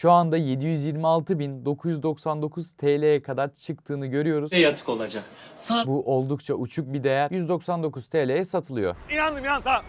şu anda 726.999 TL'ye kadar çıktığını görüyoruz. ve yatık olacak. Sağ Bu oldukça uçuk bir değer. 199 TL'ye satılıyor. İnandım inan tamam.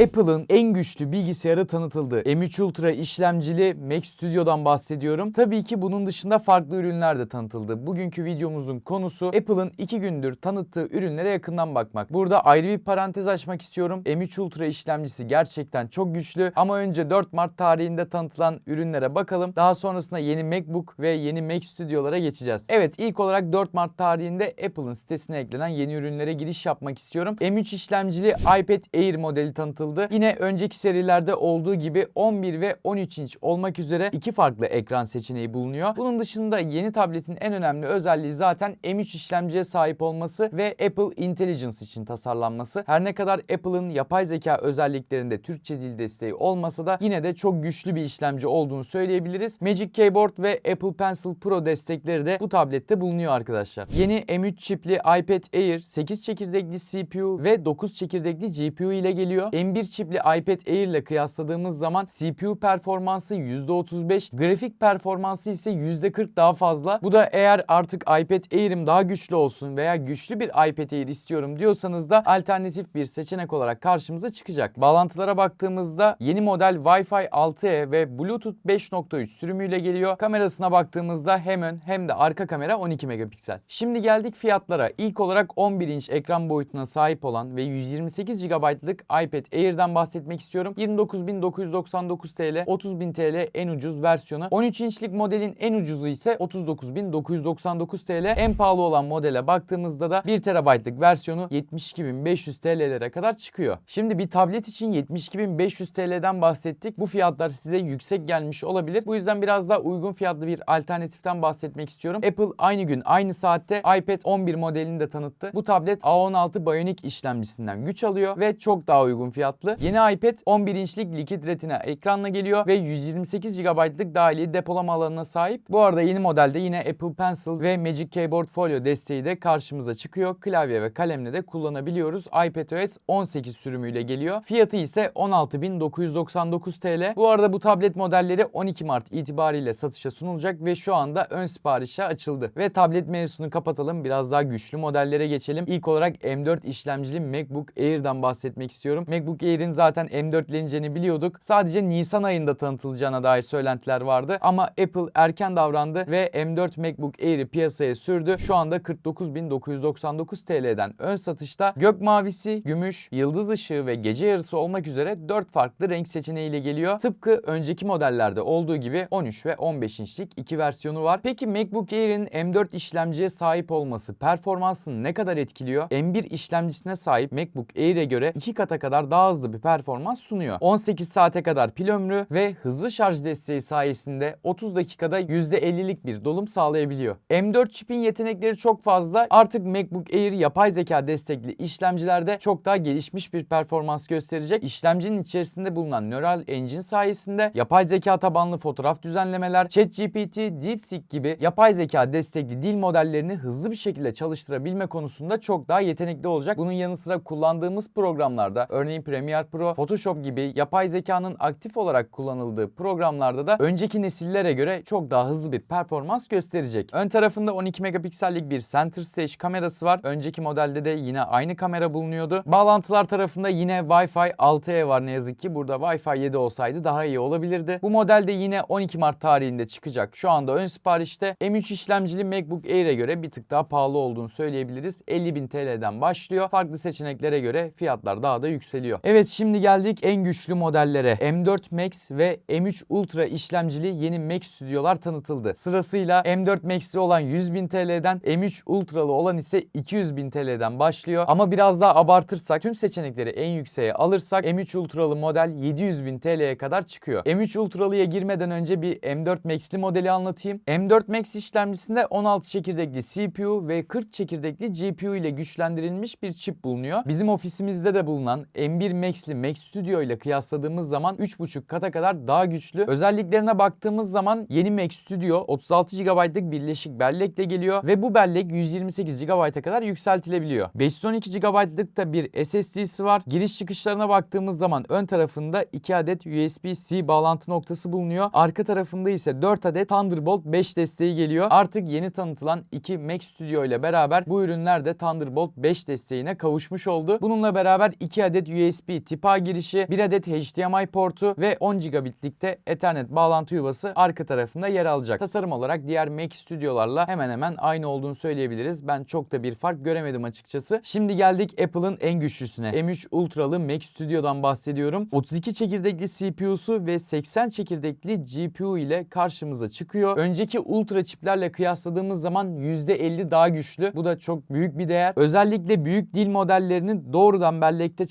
Apple'ın en güçlü bilgisayarı tanıtıldı. M3 Ultra işlemcili Mac Studio'dan bahsediyorum. Tabii ki bunun dışında farklı ürünler de tanıtıldı. Bugünkü videomuzun konusu Apple'ın 2 gündür tanıttığı ürünlere yakından bakmak. Burada ayrı bir parantez açmak istiyorum. M3 Ultra işlemcisi gerçekten çok güçlü ama önce 4 Mart tarihinde tanıtılan ürünlere bakalım. Daha sonrasında yeni MacBook ve yeni Mac Studio'lara geçeceğiz. Evet ilk olarak 4 Mart tarihinde Apple'ın sitesine eklenen yeni ürünlere giriş yapmak istiyorum. M3 işlemcili iPad Air modeli tanıtıldı. Yine önceki serilerde olduğu gibi 11 ve 13 inç olmak üzere iki farklı ekran seçeneği bulunuyor. Bunun dışında yeni tabletin en önemli özelliği zaten M3 işlemciye sahip olması ve Apple Intelligence için tasarlanması. Her ne kadar Apple'ın yapay zeka özelliklerinde Türkçe dil desteği olmasa da yine de çok güçlü bir işlemci olduğunu söyleyebiliriz. Magic Keyboard ve Apple Pencil Pro destekleri de bu tablette bulunuyor arkadaşlar. Yeni M3 çipli iPad Air 8 çekirdekli CPU ve 9 çekirdekli GPU ile geliyor. M1 çipli iPad Air ile kıyasladığımız zaman CPU performansı %35, grafik performansı ise %40 daha fazla. Bu da eğer artık iPad Air'im daha güçlü olsun veya güçlü bir iPad Air istiyorum diyorsanız da alternatif bir seçenek olarak karşımıza çıkacak. Bağlantılara baktığımızda yeni model Wi-Fi 6E ve Bluetooth 5.3 sürümüyle geliyor. Kamerasına baktığımızda hem ön hem de arka kamera 12 megapiksel. Şimdi geldik fiyatlara. İlk olarak 11 inç ekran boyutuna sahip olan ve 128 GB'lık iPad Air'den bahsetmek istiyorum. 29.999 TL, 30.000 TL en ucuz versiyonu. 13 inçlik modelin en ucuzu ise 39.999 TL. En pahalı olan modele baktığımızda da 1 TB'lık versiyonu 72.500 TL'lere kadar çıkıyor. Şimdi bir tablet için 72.500 TL'den bahsettik. Bu fiyatlar size yüksek gelmiş olabilir. Bu yüzden biraz daha uygun fiyatlı bir alternatiften bahsetmek istiyorum. Apple aynı gün aynı saatte iPad 11 modelini de tanıttı. Bu tablet A16 Bionic işlemcisinden güç alıyor ve çok daha uygun fiyatlı. Yeni iPad 11 inçlik Liquid Retina ekranla geliyor ve 128 GB'lık dahili depolama alanına sahip. Bu arada yeni modelde yine Apple Pencil ve Magic Keyboard Folio desteği de karşımıza çıkıyor. Klavye ve kalemle de kullanabiliyoruz. iPadOS 18 sürümüyle geliyor. Fiyatı ise 16.999 TL. Bu arada bu tablet modelleri 12 Mart itibariyle satışa sunulacak ve şu anda ön siparişe açıldı. Ve tablet mevzusunu kapatalım. Biraz daha güçlü modellere geçelim. İlk olarak M4 işlemcili MacBook Air'dan bahsetmek istiyorum. MacBook Air'in zaten M4'leneceğini biliyorduk. Sadece Nisan ayında tanıtılacağına dair söylentiler vardı. Ama Apple erken davrandı ve M4 MacBook Air'i piyasaya sürdü. Şu anda 49.999 TL'den ön satışta gök mavisi, gümüş, yıldız ışığı ve gece yarısı olmak üzere 4 farklı renk seçeneğiyle geliyor. Tıpkı önceki modellerde olduğu gibi 13 ve 15 inçlik iki versiyonu var. Peki MacBook Air'in M4 işlemciye sahip olması performansını ne kadar etkiliyor? M1 işlemcisine sahip MacBook Air'e göre 2 kata kadar daha hızlı bir performans sunuyor. 18 saate kadar pil ömrü ve hızlı şarj desteği sayesinde 30 dakikada %50'lik bir dolum sağlayabiliyor. M4 çipin yetenekleri çok fazla. Artık MacBook Air yapay zeka destekli işlemcilerde çok daha gelişmiş bir performans gösterecek. İşlemcinin içerisinde bulunan Neural Engine sayesinde yapay zeka tabanlı fotoğraf düzenlemeler, ChatGPT, DeepSeek gibi yapay zeka destekli dil modellerini hızlı bir şekilde çalıştırabilme konusunda çok daha yetenekli olacak. Bunun yanı sıra kullandığımız programlarda örneğin Premiere Pro, Photoshop gibi yapay zekanın aktif olarak kullanıldığı programlarda da önceki nesillere göre çok daha hızlı bir performans gösterecek. Ön tarafında 12 megapiksellik bir center stage kamerası var. Önceki modelde de yine aynı kamera bulunuyordu. Bağlantılar tarafında yine Wi-Fi 6E var ne yazık ki. Burada Wi-Fi 7 olsaydı daha iyi olabilirdi. Bu modelde yine 12 Mart tarihinde çıkacak. Şu anda ön siparişte M3 işlemcili MacBook Air'e göre bir tık daha pahalı olduğunu söyleyebiliriz. 50.000 TL'den başlıyor. Farklı seçeneklere göre fiyatlar daha da yükseliyor. Evet şimdi geldik en güçlü modellere. M4 Max ve M3 Ultra işlemcili yeni Mac Studio'lar tanıtıldı. Sırasıyla M4 Max'li olan 100.000 TL'den M3 Ultra'lı olan ise 200.000 TL'den başlıyor. Ama biraz daha abartırsak tüm seçenekleri en yükseğe alırsak M3 Ultra'lı model 700.000 TL'ye kadar çıkıyor. M3 Ultra'lıya girmeden önce bir M4 Max'li modeli anlatayım. M4 Max işlemcisinde 16 çekirdekli CPU ve 40 çekirdekli GPU ile güçlendirilmiş bir çip bulunuyor. Bizim ofisimizde de bulunan M1 M1 Max'li Mac Studio ile kıyasladığımız zaman 3.5 kata kadar daha güçlü. Özelliklerine baktığımız zaman yeni Mac Studio 36 GB'lık birleşik bellekle geliyor ve bu bellek 128 GB'a kadar yükseltilebiliyor. 512 GB'lık da bir SSD'si var. Giriş çıkışlarına baktığımız zaman ön tarafında 2 adet USB-C bağlantı noktası bulunuyor. Arka tarafında ise 4 adet Thunderbolt 5 desteği geliyor. Artık yeni tanıtılan iki Mac Studio ile beraber bu ürünler de Thunderbolt 5 desteğine kavuşmuş oldu. Bununla beraber 2 adet USB tip A girişi, 1 adet HDMI portu ve 10 gigabitlik de Ethernet bağlantı yuvası arka tarafında yer alacak. Tasarım olarak diğer Mac Studio'larla hemen hemen aynı olduğunu söyleyebiliriz. Ben çok da bir fark göremedim açıkçası. Şimdi geldik Apple'ın en güçlüsüne. M3 Ultra'lı Mac Studio'dan bahsediyorum. 32 çekirdekli CPU'su ve 80 çekirdekli GPU ile karşımıza çıkıyor. Önceki Ultra çiplerle kıyasladığımız zaman %50 daha güçlü. Bu da çok büyük bir değer. Özellikle büyük dil modellerinin doğrudan bellekte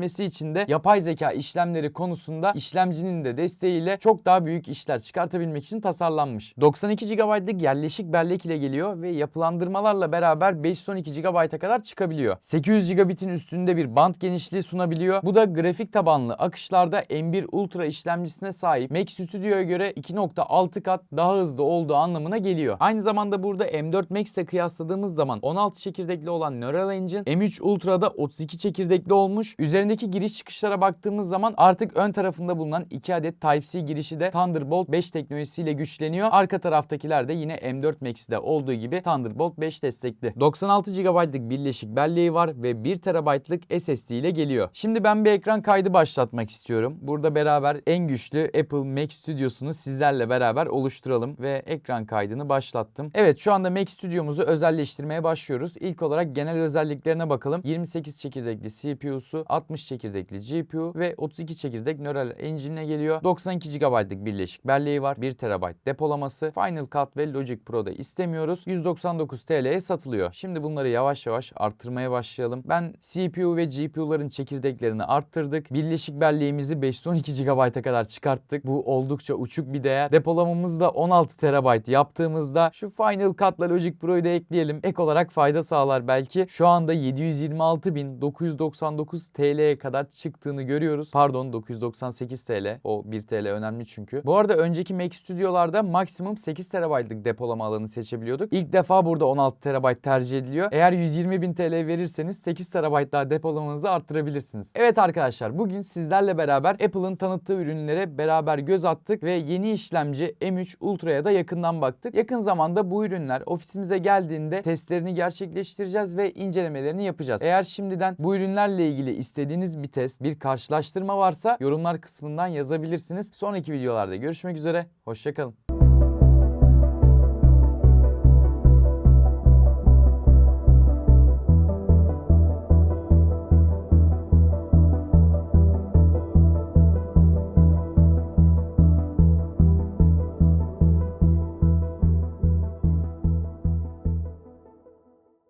çalıştırabilmesi için de yapay zeka işlemleri konusunda işlemcinin de desteğiyle çok daha büyük işler çıkartabilmek için tasarlanmış. 92 GB'lık yerleşik bellek ile geliyor ve yapılandırmalarla beraber 512 GB'a kadar çıkabiliyor. 800 gigabit'in üstünde bir band genişliği sunabiliyor. Bu da grafik tabanlı akışlarda M1 Ultra işlemcisine sahip Mac Studio'ya göre 2.6 kat daha hızlı olduğu anlamına geliyor. Aynı zamanda burada M4 Max ile kıyasladığımız zaman 16 çekirdekli olan Neural Engine M3 Ultra'da 32 çekirdekli olmuş. Üzerindeki giriş çıkışlara baktığımız zaman artık ön tarafında bulunan 2 adet Type-C girişi de Thunderbolt 5 teknolojisiyle güçleniyor. Arka taraftakiler de yine M4 Max'de olduğu gibi Thunderbolt 5 destekli. 96 GB'lık birleşik belleği var ve 1 TB'lık SSD ile geliyor. Şimdi ben bir ekran kaydı başlatmak istiyorum. Burada beraber en güçlü Apple Mac Studio'sunu sizlerle beraber oluşturalım ve ekran kaydını başlattım. Evet şu anda Mac Studio'muzu özelleştirmeye başlıyoruz. İlk olarak genel özelliklerine bakalım. 28 çekirdekli CPU'su, 60 çekirdekli GPU ve 32 çekirdek Neural Engine ile geliyor. 92 GB'lık birleşik belleği var. 1 TB depolaması. Final Cut ve Logic Pro'da istemiyoruz. 199 TL'ye satılıyor. Şimdi bunları yavaş yavaş arttırmaya başlayalım. Ben CPU ve GPU'ların çekirdeklerini arttırdık. Birleşik belleğimizi 512 GB'a kadar çıkarttık. Bu oldukça uçuk bir değer. Depolamamızı da 16 TB yaptığımızda şu Final Cut'la Logic Pro'yu da ekleyelim. Ek olarak fayda sağlar belki. Şu anda 726.999 TL'ye kadar çıktığını görüyoruz. Pardon 998 TL. O 1 TL önemli çünkü. Bu arada önceki Mac Studio'larda maksimum 8 TB'lık depolama alanı seçebiliyorduk. İlk defa burada 16 TB tercih ediliyor. Eğer 120.000 TL verirseniz 8 TB daha depolamanızı arttırabilirsiniz. Evet arkadaşlar bugün sizlerle beraber Apple'ın tanıttığı ürünlere beraber göz attık ve yeni işlemci M3 Ultra'ya da yakından baktık. Yakın zamanda bu ürünler ofisimize geldiğinde testlerini gerçekleştireceğiz ve incelemelerini yapacağız. Eğer şimdiden bu ürünlerle ilgili istediğiniz bir test, bir karşılaştırma varsa yorumlar kısmından yazabilirsiniz. Sonraki videolarda görüşmek üzere. Hoşçakalın.